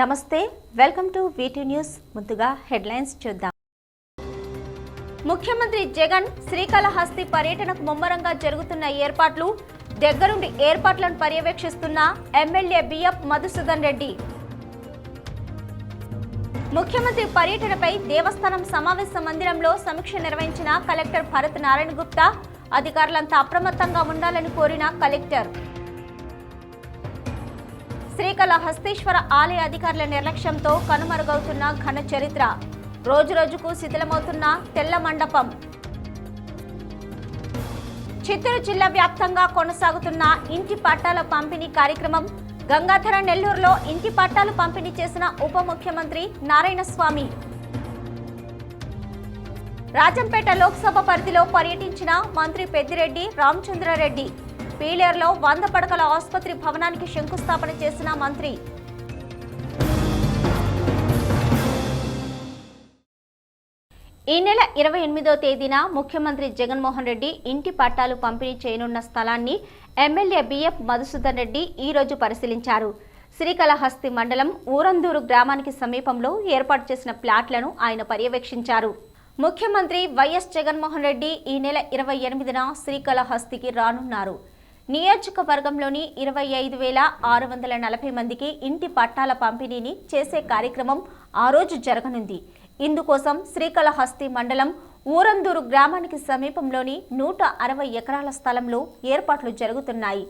నమస్తే welcome to VT news ముందుగా headlines చూద్దాం. ముఖ్యమంత్రి జగన్ శ్రీకాళహస్తి పర్యటనకు ముమ్మరంగా జరుగుతున్న ఏర్పాట్లు దగ్గరుండి ఏర్పాట్లను పర్యవేక్షిస్తున్న ఎమ్మెల్యే బిఎఫ్ మధుసూదన్ రెడ్డి. ముఖ్యమంత్రి పర్యటనపై దేవస్థానం సమావేశ మందిరంలో సమీక్ష నిర్వహించిన కలెక్టర్ భరత్ నారాయణ గుప్తా అధికారులంతా అప్రమత్తంగా ఉండాలని కోరిన కలెక్టర్. శ్రీకాళహస్తీశ్వర ఆలయ అధికారుల నిర్లక్ష్యంతో కనుమరుగవుతున్న ఘన చరిత్ర. రోజురోజుకు శిథిలమవుతున్న తెల్ల మండపం. చిత్తూరు జిల్లా వ్యాప్తంగా కొనసాగుతున్న ఇంటి పట్టాల పంపిణీ కార్యక్రమం గంగాధర నెల్లూరులో ఇంటి పట్టాలు పంపిణీ చేసిన ఉప ముఖ్యమంత్రి నారాయణస్వామి. రాజంపేట లోక్సభ పరిధిలో పర్యటించిన మంత్రి పెద్దిరెడ్డి రామచంద్రారెడ్డి. పీలేరులో వంద పడకల ఆసుపత్రి భవనానికి శంకుస్థాపన చేసిన మంత్రి. ఈ నెల ఇరవై ఎనిమిదో తేదీన ముఖ్యమంత్రి జగన్మోహన్ రెడ్డి ఇంటి పట్టాలు పంపిణీ చేయనున్న స్థలాన్ని ఎమ్మెల్యే బిఎఫ్ మధుసూదన్ రెడ్డి ఈ రోజు పరిశీలించారు. శ్రీకాళహస్తి మండలం ఊరందూరు గ్రామానికి సమీపంలో ఏర్పాటు చేసిన ప్లాట్లను ఆయన పర్యవేక్షించారు. ముఖ్యమంత్రి వైఎస్ జగన్మోహన్ రెడ్డి ఈ నెల ఇరవై ఎనిమిదిన శ్రీకాళహస్తికి రానున్నారు. నియోజకవర్గంలోని ఇరవై ఐదు వేల ఆరు వందల నలభై మందికి ఇంటి పట్టాల పంపిణీని చేసే కార్యక్రమం ఆ రోజు జరగనుంది. ఇందుకోసం శ్రీకాళహస్తి మండలం ఊరందూరు గ్రామానికి సమీపంలోని నూట అరవై ఎకరాల స్థలంలో ఏర్పాట్లు జరుగుతున్నాయి.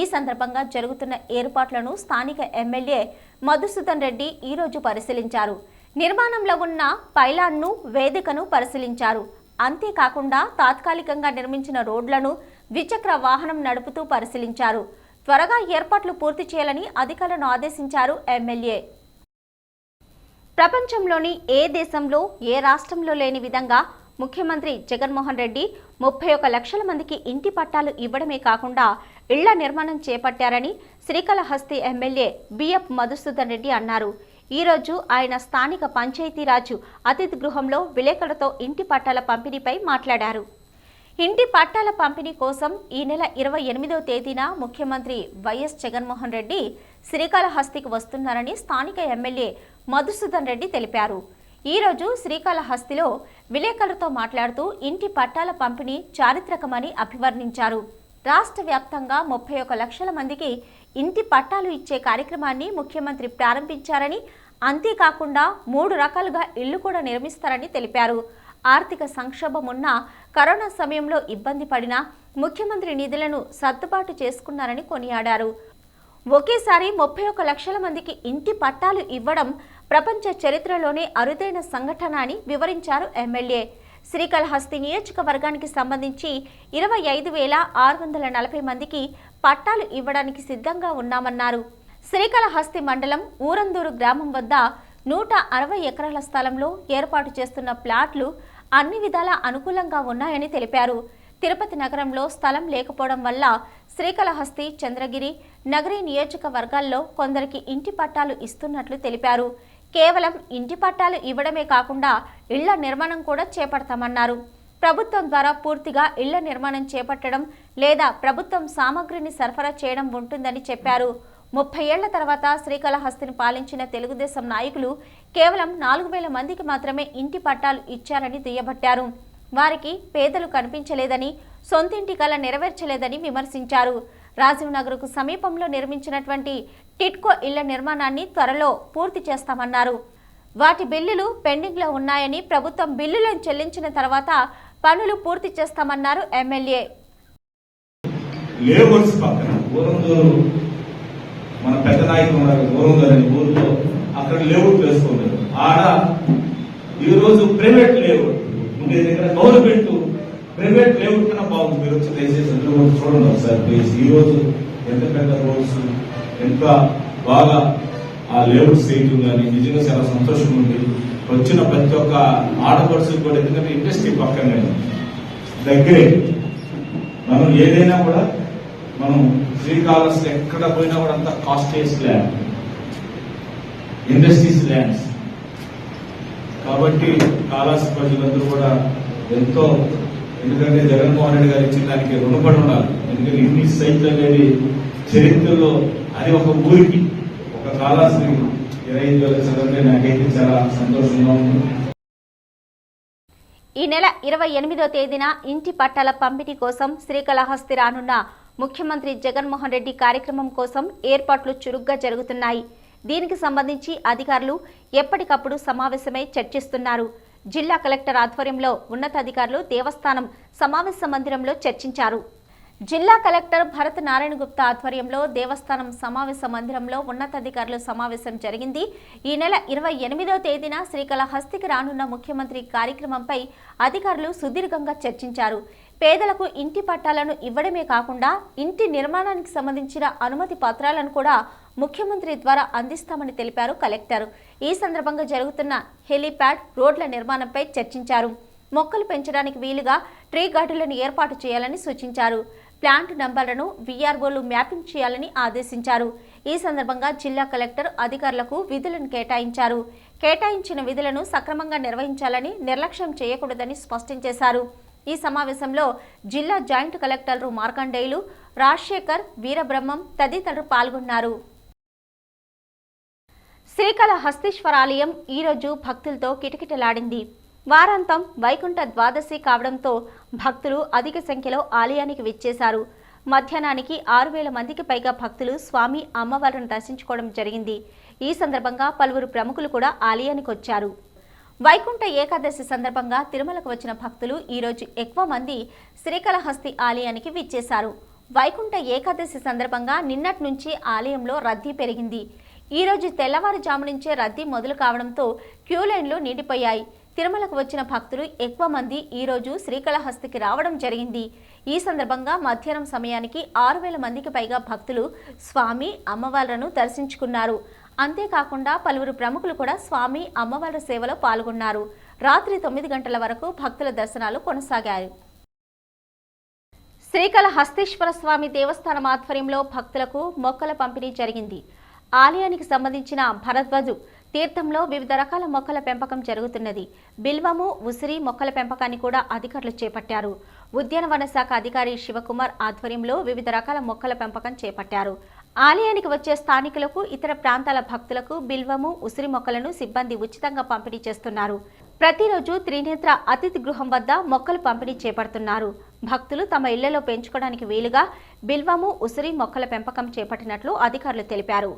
ఈ సందర్భంగా జరుగుతున్న ఏర్పాట్లను స్థానిక ఎమ్మెల్యే మధుసూదన్ రెడ్డి ఈరోజు పరిశీలించారు. నిర్మాణంలో ఉన్న పైలాన్ను వేదికను పరిశీలించారు. అంతేకాకుండా తాత్కాలికంగా నిర్మించిన రోడ్లను ద్విచక్ర వాహనం నడుపుతూ పరిశీలించారు. త్వరగా ఏర్పాట్లు పూర్తి చేయాలని అధికారులను ఆదేశించారు ఎమ్మెల్యే. ప్రపంచంలోని ఏ దేశంలో ఏ రాష్ట్రంలో లేని విధంగా ముఖ్యమంత్రి జగన్మోహన్ రెడ్డి ముప్పై ఒక లక్షల మందికి ఇంటి పట్టాలు ఇవ్వడమే కాకుండా ఇళ్ళ నిర్మాణం చేపట్టారని శ్రీకాళహస్తి ఎమ్మెల్యే బిఎఫ్ మధుసూదన్ రెడ్డి అన్నారు. ఈరోజు ఆయన స్థానిక పంచాయతీరాజు అతిథి గృహంలో విలేకరులతో ఇంటి పట్టాల పంపిణీపై మాట్లాడారు. ఇంటి పట్టాల పంపిణీ కోసం ఈ నెల ఇరవై ఎనిమిదవ తేదీన ముఖ్యమంత్రి వైఎస్ జగన్మోహన్ రెడ్డి శ్రీకాళహస్తికి వస్తున్నారని స్థానిక ఎమ్మెల్యే మధుసూదన్ రెడ్డి తెలిపారు. ఈరోజు శ్రీకాళహస్తిలో విలేకరులతో మాట్లాడుతూ ఇంటి పట్టాల పంపిణీ చారిత్రకమని అభివర్ణించారు. రాష్ట్ర వ్యాప్తంగా ముప్పై ఒక లక్షల మందికి ఇంటి పట్టాలు ఇచ్చే కార్యక్రమాన్ని ముఖ్యమంత్రి ప్రారంభించారని అంతేకాకుండా మూడు రకాలుగా ఇళ్ళు కూడా నిర్మిస్తారని తెలిపారు. ఆర్థిక సంక్షోభం ఉన్న కరోనా సమయంలో ఇబ్బంది పడిన ముఖ్యమంత్రి నిధులను సర్దుబాటు చేసుకున్నారని కొనియాడారు. ఒకేసారి ముప్పై ఒక లక్షల మందికి ఇంటి పట్టాలు ఇవ్వడం ప్రపంచ చరిత్రలోనే అరుదైన సంఘటన అని వివరించారు ఎమ్మెల్యే. శ్రీకాళహస్తి నియోజకవర్గానికి సంబంధించి ఇరవై ఐదు వేల ఆరు వందల నలభై మందికి పట్టాలు ఇవ్వడానికి సిద్ధంగా ఉన్నామన్నారు. శ్రీకాళహస్తి మండలం ఊరందూరు గ్రామం వద్ద నూట అరవై ఎకరాల స్థలంలో ఏర్పాటు చేస్తున్న ప్లాట్లు అన్ని విధాల అనుకూలంగా ఉన్నాయని తెలిపారు. తిరుపతి నగరంలో స్థలం లేకపోవడం వల్ల శ్రీకాళహస్తి చంద్రగిరి నగరి నియోజకవర్గాల్లో కొందరికి ఇంటి పట్టాలు ఇస్తున్నట్లు తెలిపారు. కేవలం ఇంటి పట్టాలు ఇవ్వడమే కాకుండా ఇళ్ళ నిర్మాణం కూడా చేపడతామన్నారు. ప్రభుత్వం ద్వారా పూర్తిగా ఇళ్ళ నిర్మాణం చేపట్టడం లేదా ప్రభుత్వం సామగ్రిని సరఫరా చేయడం ఉంటుందని చెప్పారు. ముప్పై ఏళ్ళ తర్వాత శ్రీకాళహస్తిని పాలించిన తెలుగుదేశం నాయకులు కేవలం నాలుగు వేల మందికి మాత్రమే ఇంటి పట్టాలు ఇచ్చారని దుయ్యబట్టారు. వారికి పేదలు కనిపించలేదని సొంతింటి కల నెరవేర్చలేదని విమర్శించారు. రాజీవ్ నగర్కు సమీపంలో నిర్మించినటువంటి టిట్కో ఇళ్ళ నిర్మాణాన్ని త్వరలో పూర్తి చేస్తామన్నారు. వాటి బిల్లులు పెండింగ్లో ఉన్నాయని ప్రభుత్వం బిల్లులను చెల్లించిన తర్వాత పనులు పూర్తి చేస్తామన్నారు ఎమ్మెల్యే. లేబర్స్ పక్కన? ఊరందూరు మన పెద్ద నాయకులు ఉన్నారు ఊరందూరు ఊరిలో అక్కడ లేఅవుట్ వేసుకున్నారు. ఆడ ఈరోజు ప్రైవేట్ లేఅవుట్. ఉండే దగ్గర గవర్నమెంట్ ప్రైవేట్ లేఅవుట్ కన్నా బాగుంది. మీరు వచ్చి దయచేసి అందులో చూడండి ఒకసారి ప్లీజ్ ఈరోజు ఎంత పెద్ద రోడ్స్ ఎంత బాగా ఆ లేఅవుట్ చేయటం కానీ నిజంగా చాలా సంతోషంగా ఉంది. వచ్చిన ప్రతి ఒక్క ఆడపడుచు కూడా ఎందుకంటే ఇండస్ట్రీ పక్కనే దగ్గరే. మనం ఏదైనా కూడా మనం శ్రీకాళహస్తి ఎక్కడ పోయినా కూడా అంతా కాస్టేస్ ల్యాండ్ ఇండస్ట్రీస్ ల్యాండ్స్ కాబట్టి కాళహస్తి ప్రజలందరూ కూడా ఎంతో ఎందుకంటే జగన్మోహన్ రెడ్డి గారు ఇచ్చిన దానికి రుణపడి ఉండాలి. ఎందుకంటే ఇన్ని సైట్లు అనేది చరిత్రలో అది ఒక ఊరికి ఒక కాళహస్తి ఐదు వేల సందర్భంగా నాకైతే చాలా సంతోషంగా ఉంది. ఈ నెల ఇరవై ఎనిమిదో తేదీన ఇంటి పట్టాల పంపిణీ కోసం శ్రీకాళహస్తి రానున్న ముఖ్యమంత్రి జగన్మోహన్ రెడ్డి కార్యక్రమం కోసం ఏర్పాట్లు చురుగ్గా జరుగుతున్నాయి. దీనికి సంబంధించి అధికారులు ఎప్పటికప్పుడు సమావేశమై చర్చిస్తున్నారు. జిల్లా కలెక్టర్ ఆధ్వర్యంలో ఉన్నతాధికారులు దేవస్థానం సమావేశ మందిరంలో చర్చించారు. జిల్లా కలెక్టర్ భరత్ నారాయణ గుప్తా ఆధ్వర్యంలో దేవస్థానం సమావేశ మందిరంలో ఉన్నతాధికారుల సమావేశం జరిగింది. ఈ నెల ఇరవై ఎనిమిదవ తేదీన శ్రీకాళహస్తికి రానున్న ముఖ్యమంత్రి కార్యక్రమంపై అధికారులు సుదీర్ఘంగా చర్చించారు. పేదలకు ఇంటి పట్టాలను ఇవ్వడమే కాకుండా ఇంటి నిర్మాణానికి సంబంధించిన అనుమతి పత్రాలను కూడా ముఖ్యమంత్రి ద్వారా అందిస్తామని తెలిపారు కలెక్టర్. ఈ సందర్భంగా జరుగుతున్న హెలీప్యాడ్ రోడ్ల నిర్మాణంపై చర్చించారు. మొక్కలు పెంచడానికి వీలుగా ట్రీ గార్డులను ఏర్పాటు చేయాలని సూచించారు. ప్లాంట్ నంబర్లను వీఆర్ఓలు మ్యాపింగ్ చేయాలని ఆదేశించారు. ఈ సందర్భంగా జిల్లా కలెక్టర్ అధికారులకు విధులను కేటాయించారు. కేటాయించిన విధులను సక్రమంగా నిర్వహించాలని నిర్లక్ష్యం చేయకూడదని స్పష్టం చేశారు. ఈ సమావేశంలో జిల్లా జాయింట్ కలెక్టర్లు మార్కండేయులు రాజశేఖర్ వీరబ్రహ్మం తదితరులు పాల్గొన్నారు. శ్రీకాళహస్తీశ్వర ఆలయం ఈరోజు భక్తులతో కిటకిటలాడింది. వారాంతం వైకుంఠ ద్వాదశి కావడంతో భక్తులు అధిక సంఖ్యలో ఆలయానికి విచ్చేశారు. మధ్యాహ్నానికి ఆరు వేల మందికి పైగా భక్తులు స్వామి అమ్మవారిని దర్శించుకోవడం జరిగింది. ఈ సందర్భంగా పలువురు ప్రముఖులు కూడా ఆలయానికి వచ్చారు వైకుంఠ ఏకాదశి సందర్భంగా తిరుమలకు వచ్చిన భక్తులు ఈరోజు ఎక్కువ మంది శ్రీకాళహస్తి ఆలయానికి విచ్చేశారు. వైకుంఠ ఏకాదశి సందర్భంగా నిన్నటి నుంచి ఆలయంలో రద్దీ పెరిగింది. ఈరోజు తెల్లవారుజాము నుంచే రద్దీ మొదలు కావడంతో క్యూ లైన్లు నిండిపోయాయి. తిరుమలకు వచ్చిన భక్తులు ఎక్కువ మంది ఈ రోజు శ్రీకాళహస్తికి రావడం జరిగింది. ఈ సందర్భంగా మధ్యాహ్నం సమయానికి ఆరు వేల మందికి పైగా భక్తులు స్వామి అమ్మవార్లను దర్శించుకున్నారు. అంతేకాకుండా పలువురు ప్రముఖులు కూడా స్వామి అమ్మవారి సేవలో పాల్గొన్నారు. రాత్రి తొమ్మిది గంటల వరకు భక్తుల దర్శనాలు కొనసాగాయి. శ్రీకాళహస్తీశ్వర స్వామి దేవస్థానం ఆధ్వర్యంలో భక్తులకు మొక్కల పంపిణీ జరిగింది. ఆలయానికి సంబంధించిన భరద్వజు తీర్థంలో వివిధ రకాల మొక్కల పెంపకం జరుగుతున్నది. బిల్వము ఉసిరి మొక్కల పెంపకాన్ని కూడా అధికారులు చేపట్టారు. ఉద్యానవన శాఖ అధికారి శివకుమార్ ఆధ్వర్యంలో వివిధ రకాల మొక్కల పెంపకం చేపట్టారు. ఆలయానికి వచ్చే స్థానికులకు ఇతర ప్రాంతాల భక్తులకు బిల్వము ఉసిరి మొక్కలను సిబ్బంది ఉచితంగా పంపిణీ చేస్తున్నారు. ప్రతిరోజు త్రినేత్ర అతిథి గృహం వద్ద మొక్కలు పంపిణీ చేపడుతున్నారు. భక్తులు తమ ఇళ్ళలో పెంచుకోవడానికి వీలుగా బిల్వము ఉసిరి మొక్కల పెంపకం చేపట్టినట్లు అధికారులు తెలిపారు.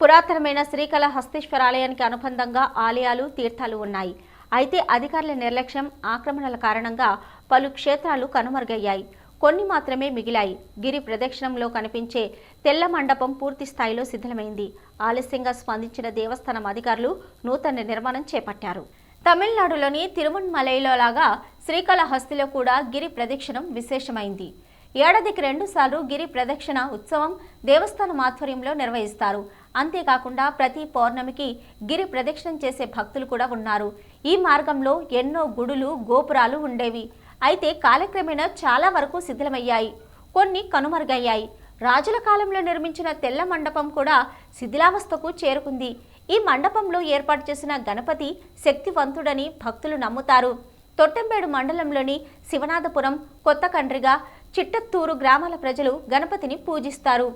పురాతనమైన శ్రీకాళహస్తీశ్వర ఆలయానికి అనుబంధంగా ఆలయాలు తీర్థాలు ఉన్నాయి. అయితే అధికారుల నిర్లక్ష్యం ఆక్రమణల కారణంగా పలు క్షేత్రాలు కనుమరుగయ్యాయి. కొన్ని మాత్రమే మిగిలాయి. గిరి ప్రదక్షిణంలో కనిపించే తెల్ల మండపం పూర్తి స్థాయిలో శిథిలమైంది ఆలస్యంగా స్పందించిన దేవస్థానం అధికారులు నూతన నిర్మాణం చేపట్టారు. తమిళనాడులోని తిరువన్మలైలో లాగా శ్రీకాళహస్తిలో కూడా గిరి ప్రదక్షిణం విశేషమైంది. ఏడాదికి రెండుసార్లు గిరి ప్రదక్షిణ ఉత్సవం దేవస్థానం ఆధ్వర్యంలో నిర్వహిస్తారు. అంతేకాకుండా ప్రతి పౌర్ణమికి గిరి ప్రదక్షిణం చేసే భక్తులు కూడా ఉన్నారు. ఈ మార్గంలో ఎన్నో గుడులు గోపురాలు ఉండేవి. అయితే కాలక్రమేణా చాలా వరకు శిథిలమయ్యాయి. కొన్ని కనుమరుగయ్యాయి. రాజుల కాలంలో నిర్మించిన తెల్ల మండపం కూడా శిథిలావస్థకు చేరుకుంది. ఈ మండపంలో ఏర్పాటు చేసిన గణపతి శక్తివంతుడని భక్తులు నమ్ముతారు. తొట్టంబేడు మండలంలోని శివనాథపురం కొత్త కండ్రిగా చిట్టత్తూరు గ్రామాల ప్రజలు గణపతిని పూజిస్తారు.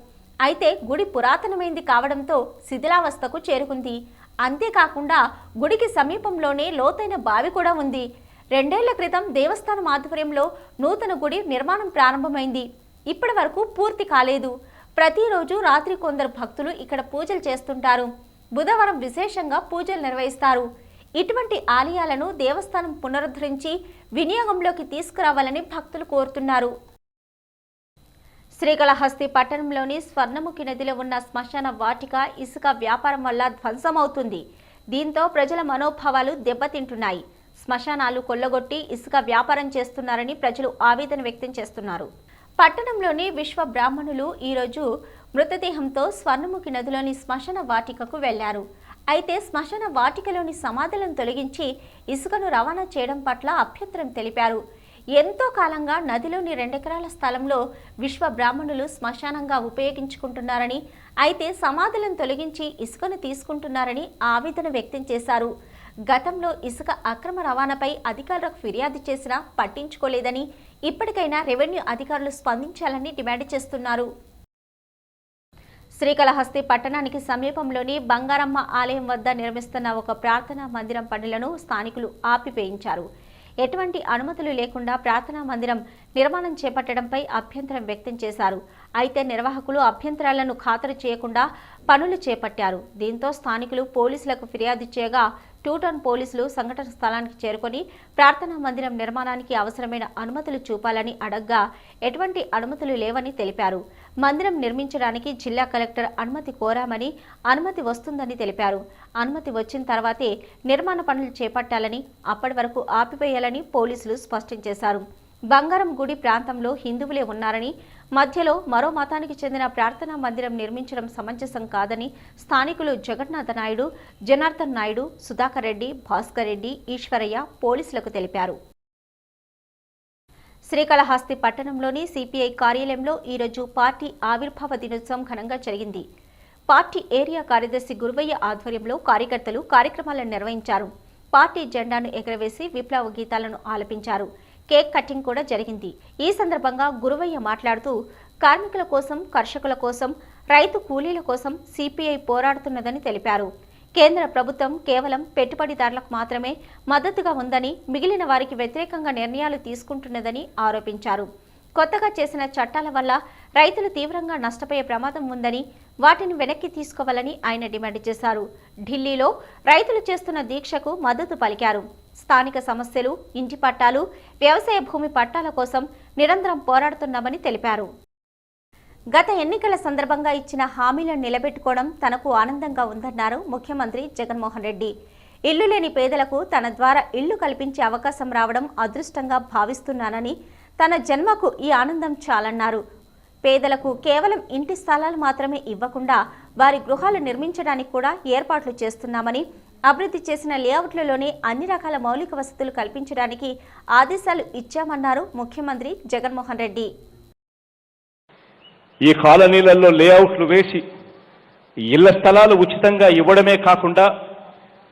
అయితే గుడి పురాతనమైంది కావడంతో శిథిలావస్థకు చేరుకుంది. అంతేకాకుండా గుడికి సమీపంలోనే లోతైన బావి కూడా ఉంది. రెండేళ్ళ క్రితం దేవస్థానం ఆధ్వర్యంలో నూతన గుడి నిర్మాణం ప్రారంభమైంది. ఇప్పటి వరకు పూర్తి కాలేదు. ప్రతిరోజు రాత్రి కొందరు భక్తులు ఇక్కడ పూజలు చేస్తుంటారు. బుధవారం విశేషంగా పూజలు నిర్వహిస్తారు. ఇటువంటి ఆలయాలను దేవస్థానం పునరుద్ధరించి వినియోగంలోకి తీసుకురావాలని భక్తులు కోరుతున్నారు. శ్రీకాళహస్తి పట్టణంలోని స్వర్ణముఖి నదిలో ఉన్న శ్మశాన వాటిక ఇసుక వ్యాపారం వల్ల ధ్వంసమవుతుంది. దీంతో ప్రజల మనోభావాలు దెబ్బతింటున్నాయి. శ్మశానాలు కొల్లగొట్టి ఇసుక వ్యాపారం చేస్తున్నారని ప్రజలు ఆవేదన వ్యక్తం చేస్తున్నారు. పట్టణంలోని విశ్వ బ్రాహ్మణులు ఈరోజు మృతదేహంతో స్వర్ణముఖి నదిలోని శ్మశాన వాటికకు వెళ్ళారు. అయితే శ్మశాన వాటికలోని సమాధులను తొలగించి ఇసుకను రవాణా చేయడం పట్ల అభ్యంతరం తెలిపారు. ఎంతో కాలంగా నదిలోని రెండెకరాల స్థలంలో విశ్వ బ్రాహ్మణులు శ్మశానంగా ఉపయోగించుకుంటున్నారని అయితే సమాధులను తొలగించి ఇసుకను తీసుకుంటున్నారని ఆవేదన వ్యక్తం చేశారు. గతంలో ఇసుక అక్రమ రవాణాపై అధికారులకు ఫిర్యాదు చేసినా పట్టించుకోలేదని ఇప్పటికైనా రెవెన్యూ అధికారులు స్పందించాలని డిమాండ్ చేస్తున్నారు. శ్రీకాళహస్తి పట్టణానికి సమీపంలోని బంగారమ్మ ఆలయం వద్ద నిర్మిస్తున్న ఒక ప్రార్థనా మందిరం పనులను స్థానికులు ఆపివేయించారు. ఎటువంటి అనుమతులు లేకుండా ప్రార్థనా మందిరం నిర్మాణం చేపట్టడంపై అభ్యంతరం వ్యక్తం చేశారు. అయితే నిర్వాహకులు అభ్యంతరాలను ఖాతరు చేయకుండా పనులు చేపట్టారు. దీంతో స్థానికులు పోలీసులకు ఫిర్యాదు చేయగా టూటౌన్ పోలీసులు సంఘటన స్థలానికి చేరుకొని ప్రార్థనా మందిరం నిర్మాణానికి అవసరమైన అనుమతులు చూపాలని అడగ్గా ఎటువంటి అనుమతులు లేవని తెలిపారు. మందిరం నిర్మించడానికి జిల్లా కలెక్టర్ అనుమతి కోరామని అనుమతి వస్తుందని తెలిపారు. అనుమతి వచ్చిన తర్వాతే నిర్మాణ పనులు చేపట్టాలని అప్పటి వరకు ఆపివేయాలని పోలీసులు స్పష్టం చేశారు. బంగారం గుడి ప్రాంతంలో హిందువులే ఉన్నారని మధ్యలో మరో మతానికి చెందిన ప్రార్థనా మందిరం నిర్మించడం సమంజసం కాదని స్థానికులు జగన్నాథ నాయుడు జనార్దన్ నాయుడు సుధాకర్ రెడ్డి భాస్కర్ రెడ్డి ఈశ్వరయ్య పోలీసులకు తెలిపారు. శ్రీకాళహస్తి పట్టణంలోని సిపిఐ కార్యాలయంలో ఈరోజు పార్టీ ఆవిర్భావ దినోత్సవం ఘనంగా జరిగింది. పార్టీ ఏరియా కార్యదర్శి గురువయ్య ఆధ్వర్యంలో కార్యకర్తలు కార్యక్రమాలను నిర్వహించారు. పార్టీ జెండాను ఎగరవేసి విప్లవ గీతాలను ఆలపించారు. కేక్ కటింగ్ కూడా జరిగింది. ఈ సందర్భంగా గురువయ్య మాట్లాడుతూ కార్మికుల కోసం కర్షకుల కోసం రైతు కూలీల కోసం సిపిఐ పోరాడుతున్నదని తెలిపారు. కేంద్ర ప్రభుత్వం కేవలం పెట్టుబడిదారులకు మాత్రమే మద్దతుగా ఉందని మిగిలిన వారికి వ్యతిరేకంగా నిర్ణయాలు తీసుకుంటున్నదని ఆరోపించారు. కొత్తగా చేసిన చట్టాల వల్ల రైతులు తీవ్రంగా నష్టపోయే ప్రమాదం ఉందని వాటిని వెనక్కి తీసుకోవాలని ఆయన డిమాండ్ చేశారు. ఢిల్లీలో రైతులు చేస్తున్న దీక్షకు మద్దతు పలికారు. స్థానిక సమస్యలు ఇంటి పట్టాలు వ్యవసాయ భూమి పట్టాల కోసం నిరంతరం పోరాడుతున్నామని తెలిపారు. గత ఎన్నికల సందర్భంగా ఇచ్చిన హామీలను నిలబెట్టుకోవడం తనకు ఆనందంగా ఉందన్నారు ముఖ్యమంత్రి జగన్మోహన్ రెడ్డి. ఇల్లు లేని పేదలకు తన ద్వారా ఇల్లు కల్పించే అవకాశం రావడం అదృష్టంగా భావిస్తున్నానని తన జన్మకు ఈ ఆనందం చాలన్నారు. పేదలకు కేవలం ఇంటి స్థలాలు మాత్రమే ఇవ్వకుండా వారి గృహాలు నిర్మించడానికి కూడా ఏర్పాట్లు చేస్తున్నామని అభివృద్ధి చేసిన లేఅవుట్లలోనే అన్ని రకాల మౌలిక వసతులు కల్పించడానికి ఆదేశాలు ఇచ్చామన్నారు ముఖ్యమంత్రి జగన్మోహన్ రెడ్డి. ఈ కాలనీలలో లేఅవుట్లు వేసి ఇళ్ళ స్థలాలు ఉచితంగా ఇవ్వడమే కాకుండా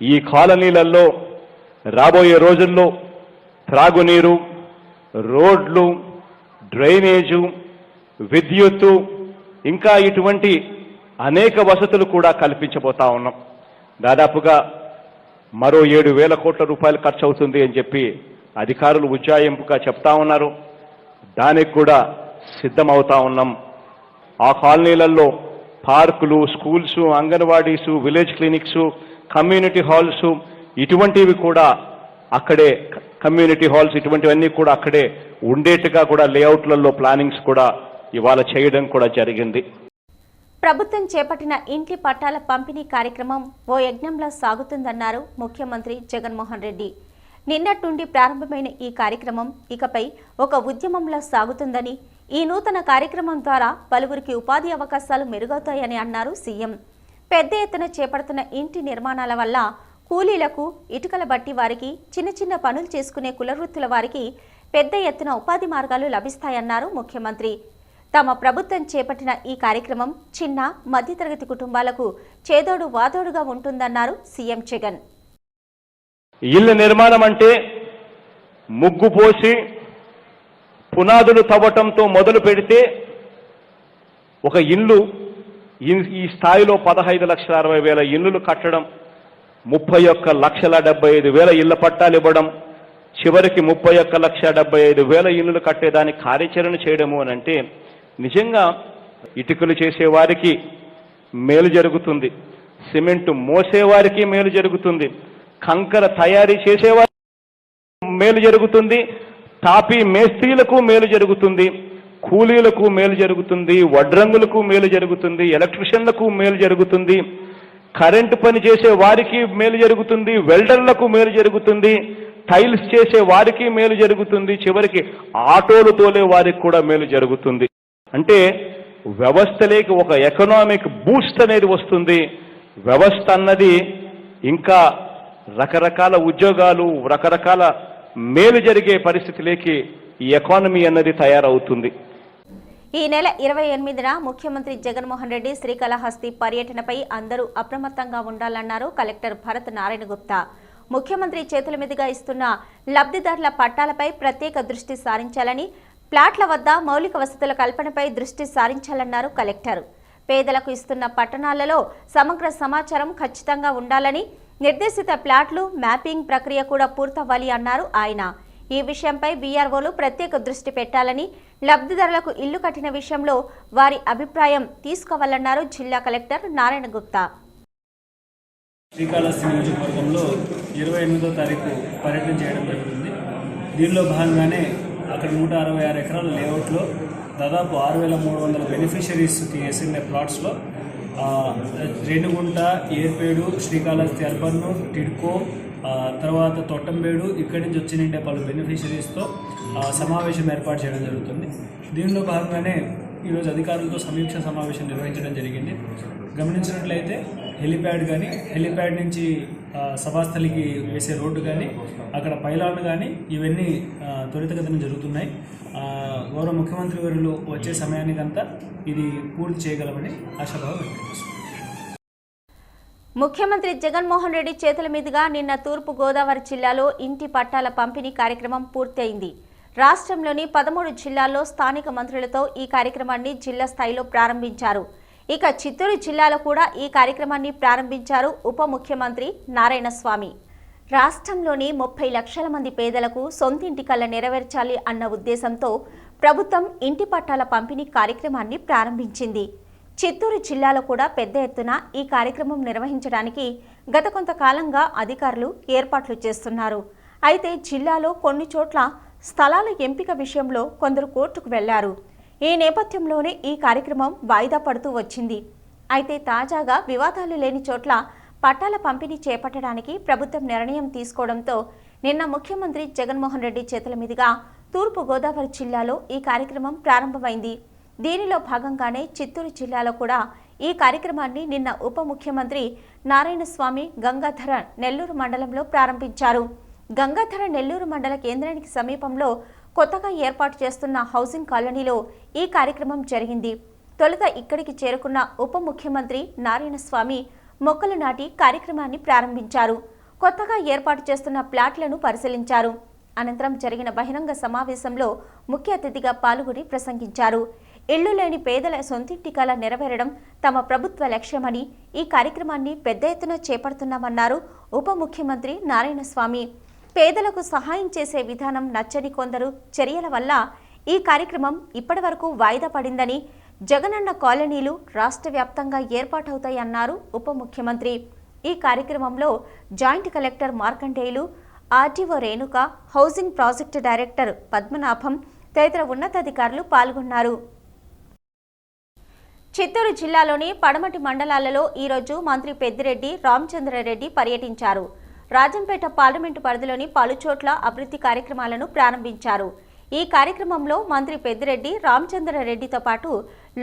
ఈ కాలనీలలో రాబోయే రోజుల్లో త్రాగునీరు రోడ్లు డ్రైనేజు విద్యుత్తు ఇంకా ఇటువంటి అనేక వసతులు కూడా కల్పించబోతా ఉన్నాం. దాదాపుగా మరో ఏడు వేల కోట్ల రూపాయలు ఖర్చు అవుతుంది అని చెప్పి అధికారులు ఉజ్జాయింపుగా చెప్తా ఉన్నారు. దానికి కూడా సిద్ధమవుతా ఉన్నాం. ఆ కాలనీలలో పార్కులు schools అంగన్వాడీసు village clinics community halls ఇటువంటివి కూడా అక్కడే కమ్యూనిటీ హాల్స్ ఇటువంటివన్నీ కూడా అక్కడే ఉండేట్టుగా కూడా లేఅవుట్లలో ప్లానింగ్స్ కూడా ఇవాళ చేయడం కూడా జరిగింది. ప్రభుత్వం చేపట్టిన ఇంటి పట్టాల పంపిణీ కార్యక్రమం ఓ యజ్ఞంలా సాగుతుందన్నారు ముఖ్యమంత్రి జగన్మోహన్ రెడ్డి. నిన్నటి నుండి ప్రారంభమైన ఈ కార్యక్రమం ఇకపై ఒక ఉద్యమంలా సాగుతుందని ఈ నూతన కార్యక్రమం ద్వారా పలువురికి ఉపాధి అవకాశాలు మెరుగవుతాయని అన్నారు సీఎం. పెద్ద ఎత్తున చేపడుతున్న ఇంటి నిర్మాణాల వల్ల కూలీలకు ఇటుకల బట్టి వారికి చిన్న చిన్న పనులు చేసుకునే కులవృత్తుల వారికి పెద్ద ఎత్తున ఉపాధి మార్గాలు లభిస్తాయన్నారు ముఖ్యమంత్రి. తమ ప్రభుత్వం చేపట్టిన ఈ కార్యక్రమం చిన్న మధ్యతరగతి కుటుంబాలకు చేదోడు వాదోడుగా ఉంటుందన్నారు సీఎం జగన్. ఇల్లు నిర్మాణం అంటే ముగ్గు పోసి పునాదులు తవ్వటంతో మొదలు పెడితే ఒక ఇల్లు ఈ- ఈ స్థాయిలో పదహైదు లక్షల అరవై వేల ఇల్లులు కట్టడం ముప్పై ఒక్క లక్షల డెబ్బై ఐదు వేల ఇళ్ళ పట్టాలు ఇవ్వడం చివరికి ముప్పై ఒక్క లక్ష డెబ్బై ఐదు వేల ఇల్లులు కట్టేదానికి కార్యాచరణ చేయడము అని అంటే నిజంగా ఇటుకలు చేసేవారికి మేలు జరుగుతుంది సిమెంట్ మోసేవారికి మేలు జరుగుతుంది కంకర తయారీ చేసేవారికి మేలు జరుగుతుంది తాపీ మేస్త్రీలకు మేలు జరుగుతుంది కూలీలకు మేలు జరుగుతుంది వడ్రంగులకు మేలు జరుగుతుంది ఎలక్ట్రిషియన్లకు మేలు జరుగుతుంది కరెంటు పని చేసే వారికి మేలు జరుగుతుంది వెల్డర్లకు మేలు జరుగుతుంది టైల్స్ చేసే వారికి మేలు జరుగుతుంది చివరికి ఆటోలు తోలే వారికి కూడా మేలు జరుగుతుంది అంటే వ్యవస్థలేకి ఒక ఎకనామిక్ బూస్ట్ అనేది వస్తుంది. వ్యవస్థ అన్నది ఇంకా రకరకాల ఉద్యోగాలు రకరకాల మేలు జరిగే పరిస్థితిలోకి ఈ ఎకానమీ అన్నది తయారవుతుంది. ఈ నెల ఇరవై ఎనిమిదిన ముఖ్యమంత్రి జగన్మోహన్ రెడ్డి శ్రీకాళహస్తి పర్యటనపై అందరూ అప్రమత్తంగా ఉండాలన్నారు కలెక్టర్ భరత్ నారాయణ గుప్తా. ముఖ్యమంత్రి చేతుల మీదుగా ఇస్తున్న లబ్ధిదారుల పట్టాలపై ప్రత్యేక దృష్టి సారించాలని ప్లాట్ల వద్ద మౌలిక వసతుల కల్పనపై దృష్టి సారించాలన్నారు కలెక్టర్. పేదలకు ఇస్తున్న పట్టణాలలో సమగ్ర సమాచారం ఖచ్చితంగా ఉండాలని నిర్దేశిత ప్లాట్లు మ్యాపింగ్ ప్రక్రియ కూడా పూర్తవ్వాలి అన్నారు ఆయన. ఈ విషయంపై బీఆర్ఓలు ప్రత్యేక దృష్టి పెట్టాలని లబ్ధిదారులకు ఇల్లు కట్టిన విషయంలో వారి అభిప్రాయం తీసుకోవాలన్నారు జిల్లా కలెక్టర్ నారాయణ గుప్తా. శ్రీకాళహస్తి నియోజకవర్గంలో ఇరవై ఎనిమిదో తారీఖు పర్యటన చేయడం జరుగుతుంది. దీనిలో భాగంగానే అక్కడ నూట అరవై ఆరు ఎకరాల లేఅవుట్లో దాదాపు ఆరు వేల మూడు వందల బెనిఫిషరీస్కి వేసిన ప్లాట్స్లో రేణుగుంట ఏర్పేడు శ్రీకాళహస్తి అర్బన్ను టిడ్కో తర్వాత తొట్టంబేడు ఇక్కడి నుంచి వచ్చినంటే పలు బెనిఫిషరీస్తో సమావేశం ఏర్పాటు చేయడం జరుగుతుంది. దీనిలో భాగంగానే ఈరోజు అధికారులతో సమీక్ష సమావేశం నిర్వహించడం జరిగింది. గమనించినట్లయితే హెలిప్యాడ్ కానీ హెలిప్యాడ్ నుంచి సభాస్థలికి వేసే రోడ్డు కానీ అక్కడ పైలాన్లు కానీ ఇవన్నీ త్వరితగతిన జరుగుతున్నాయి. గౌరవ ముఖ్యమంత్రి వర్యులు వచ్చే సమయానికంతా ఇది పూర్తి చేయగలమని ఆశాభావం వ్యక్తం ముఖ్యమంత్రి జగన్మోహన్ రెడ్డి చేతుల మీదుగా నిన్న తూర్పు గోదావరి జిల్లాలో ఇంటి పట్టాల పంపిణీ కార్యక్రమం పూర్తయింది. రాష్ట్రంలోని పదమూడు జిల్లాల్లో స్థానిక మంత్రులతో ఈ కార్యక్రమాన్ని జిల్లా స్థాయిలో ప్రారంభించారు. ఇక చిత్తూరు జిల్లాలో కూడా ఈ కార్యక్రమాన్ని ప్రారంభించారు ఉప ముఖ్యమంత్రి నారాయణస్వామి. రాష్ట్రంలోని ముప్పై లక్షల మంది పేదలకు సొంతింటి కళ్ళ నెరవేర్చాలి అన్న ఉద్దేశంతో ప్రభుత్వం ఇంటి పట్టాల పంపిణీ కార్యక్రమాన్ని ప్రారంభించింది. చిత్తూరు జిల్లాలో కూడా పెద్ద ఎత్తున ఈ కార్యక్రమం నిర్వహించడానికి గత కొంతకాలంగా అధికారులు ఏర్పాట్లు చేస్తున్నారు. అయితే జిల్లాలో కొన్ని చోట్ల స్థలాల ఎంపిక విషయంలో కొందరు కోర్టుకు వెళ్ళారు. ఈ నేపథ్యంలోనే ఈ కార్యక్రమం వాయిదా పడుతూ వచ్చింది. అయితే తాజాగా వివాదాలు లేని చోట్ల పట్టాల పంపిణీ చేపట్టడానికి ప్రభుత్వం నిర్ణయం తీసుకోవడంతో నిన్న ముఖ్యమంత్రి జగన్మోహన్ రెడ్డి చేతుల మీదుగా తూర్పు గోదావరి జిల్లాలో ఈ కార్యక్రమం ప్రారంభమైంది. దీనిలో భాగంగానే చిత్తూరు జిల్లాలో కూడా ఈ కార్యక్రమాన్ని నిన్న ఉప ముఖ్యమంత్రి నారాయణ స్వామి గంగాధర నెల్లూరు మండలంలో ప్రారంభించారు. గంగాధర నెల్లూరు మండల కేంద్రానికి సమీపంలో కొత్తగా ఏర్పాటు చేస్తున్న హౌసింగ్ కాలనీలో ఈ కార్యక్రమం జరిగింది. తొలుత ఇక్కడికి చేరుకున్న ఉప ముఖ్యమంత్రి నారాయణస్వామి మొక్కలు నాటి కార్యక్రమాన్ని ప్రారంభించారు. కొత్తగా ఏర్పాటు చేస్తున్న ప్లాట్లను పరిశీలించారు. అనంతరం జరిగిన బహిరంగ సమావేశంలో ముఖ్య అతిథిగా పాల్గొని ప్రసంగించారు. ఇళ్ళు లేని పేదల సొంతింటి కళ నెరవేరడం తమ ప్రభుత్వ లక్ష్యమని ఈ కార్యక్రమాన్ని పెద్ద ఎత్తున చేపడుతున్నామన్నారు ఉప ముఖ్యమంత్రి నారాయణస్వామి. పేదలకు సహాయం చేసే విధానం నచ్చని కొందరు చర్యల వల్ల ఈ కార్యక్రమం ఇప్పటివరకు వాయిదా పడిందని జగనన్న కాలనీలు రాష్ట్ర వ్యాప్తంగా ఏర్పాటవుతాయన్నారు ఉప ముఖ్యమంత్రి. ఈ కార్యక్రమంలో joint collector Markandeyulu RTO Renuka housing project director Padmanabham తదితర ఉన్నతాధికారులు పాల్గొన్నారు. చిత్తూరు జిల్లాలోని పడమటి మండలాలలో ఈరోజు మంత్రి పెద్దిరెడ్డి రామచంద్రారెడ్డి పర్యటించారు. రాజంపేట పార్లమెంటు పరిధిలోని పలుచోట్ల అభివృద్ధి కార్యక్రమాలను ప్రారంభించారు. ఈ కార్యక్రమంలో మంత్రి పెద్దిరెడ్డి రామచంద్రారెడ్డితో పాటు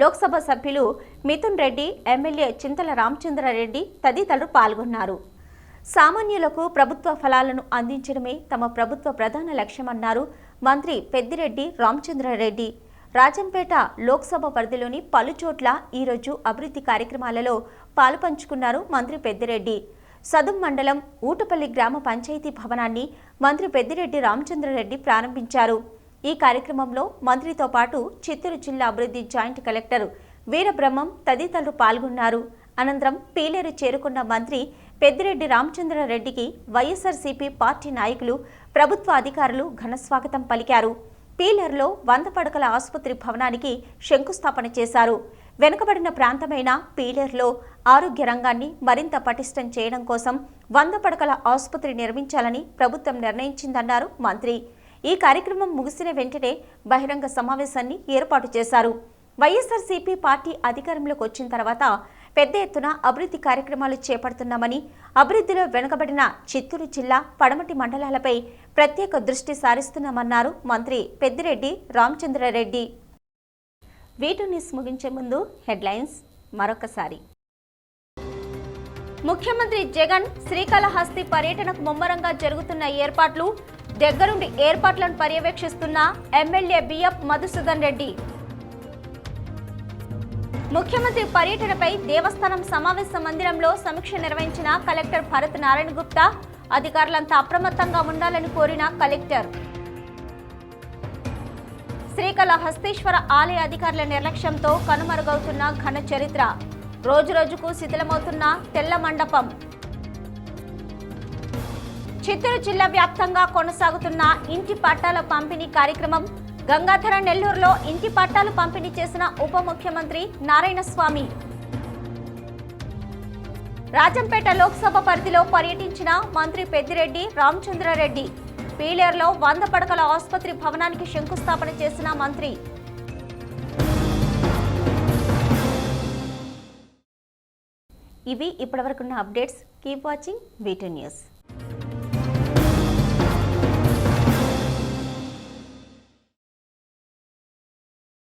లోక్సభ సభ్యులు మిథున్ రెడ్డి ఎమ్మెల్యే చింతల రామచంద్రారెడ్డి తదితరులు పాల్గొన్నారు. సామాన్యులకు ప్రభుత్వ ఫలాలను అందించడమే తమ ప్రభుత్వ ప్రధాన లక్ష్యమన్నారు మంత్రి పెద్దిరెడ్డి రామచంద్రారెడ్డి. రాజంపేట లోక్సభ పరిధిలోని పలుచోట్ల ఈరోజు అభివృద్ధి కార్యక్రమాలలో పాలుపంచుకున్నారు మంత్రి పెద్దిరెడ్డి. సదుం మండలం ఊటపల్లి గ్రామ పంచాయతీ భవనాన్ని మంత్రి పెద్దిరెడ్డి రామచంద్రారెడ్డి ప్రారంభించారు. ఈ కార్యక్రమంలో మంత్రితో పాటు చిత్తూరు జిల్లా అభివృద్ధి జాయింట్ కలెక్టర్ వీరబ్రహ్మం తదితరులు పాల్గొన్నారు. అనంతరం పీలేరు చేరుకున్న మంత్రి పెద్దిరెడ్డి రామచంద్రారెడ్డికి వైఎస్ఆర్సీపీ పార్టీ నాయకులు ప్రభుత్వ అధికారులు ఘనస్వాగతం పలికారు. పీలర్లో వంద పడకల ఆసుపత్రి భవనానికి శంకుస్థాపన చేశారు. వెనుకబడిన ప్రాంతమైన పీలర్లో ఆరోగ్య రంగాన్ని మరింత పటిష్టం చేయడం కోసం వంద పడకల ఆసుపత్రి నిర్మించాలని ప్రభుత్వం నిర్ణయించిందన్నారు మంత్రి. ఈ కార్యక్రమం ముగిసిన వెంటనే బహిరంగ సమావేశాన్ని ఏర్పాటు చేశారు. వైఎస్ఆర్సీపీ పార్టీ అధికారంలోకి వచ్చిన తర్వాత పెద్ద ఎత్తున అభివృద్ధి కార్యక్రమాలు చేపడుతున్నామని అభివృద్ధిలో వెనుకబడిన చిత్తూరు జిల్లా పడమటి మండలాలపై ప్రత్యేక దృష్టి సారిస్తున్నామన్నారు మంత్రి పెద్దిరెడ్డి రామచంద్రారెడ్డి. వీటు న్యూస్ ముగించే ముందు హెడ్లైన్స్ మరొకసారి. ముఖ్యమంత్రి జగన్ శ్రీకాళహస్తి పర్యటనకు ముమ్మరంగా జరుగుతున్న ఏర్పాట్లు దగ్గరుండి ఏర్పాట్లను పర్యవేక్షిస్తున్న ఎమ్మెల్యే బిఎఫ్ మధుసూదన్ రెడ్డి. ముఖ్యమంత్రి పర్యటనపై దేవస్థానం సమావేశ మందిరంలో సమీక్ష నిర్వహించిన కలెక్టర్ భరత్ నారాయణ గుప్తా అధికారులంతా అప్రమత్తంగా ఉండాలని కోరిన కలెక్టర్. శ్రీకాళహస్తీశ్వర ఆలయ అధికారుల నిర్లక్ష్యంతో కనుమరుగవుతున్న ఘన చరిత్ర. రోజురోజుకు శిథిలమవుతున్న తెల్ల మండపం. చిత్తూరు జిల్లా వ్యాప్తంగా కొనసాగుతున్న ఇంటి పట్టాల పంపిణీ కార్యక్రమం గంగాధర నెల్లూరులో ఇంటి పట్టాలు పంపిణీ చేసిన ఉప ముఖ్యమంత్రి నారాయణస్వామి. రాజంపేట లోక్సభ పరిధిలో పర్యటించిన మంత్రి పెద్దిరెడ్డి రామచంద్రారెడ్డి. పీలేరులో వంద పడకల ఆసుపత్రి భవనానికి శంకుస్థాపన చేసిన మంత్రి ఇవి ఇప్పటివరకున్న updates. Keep watching BT news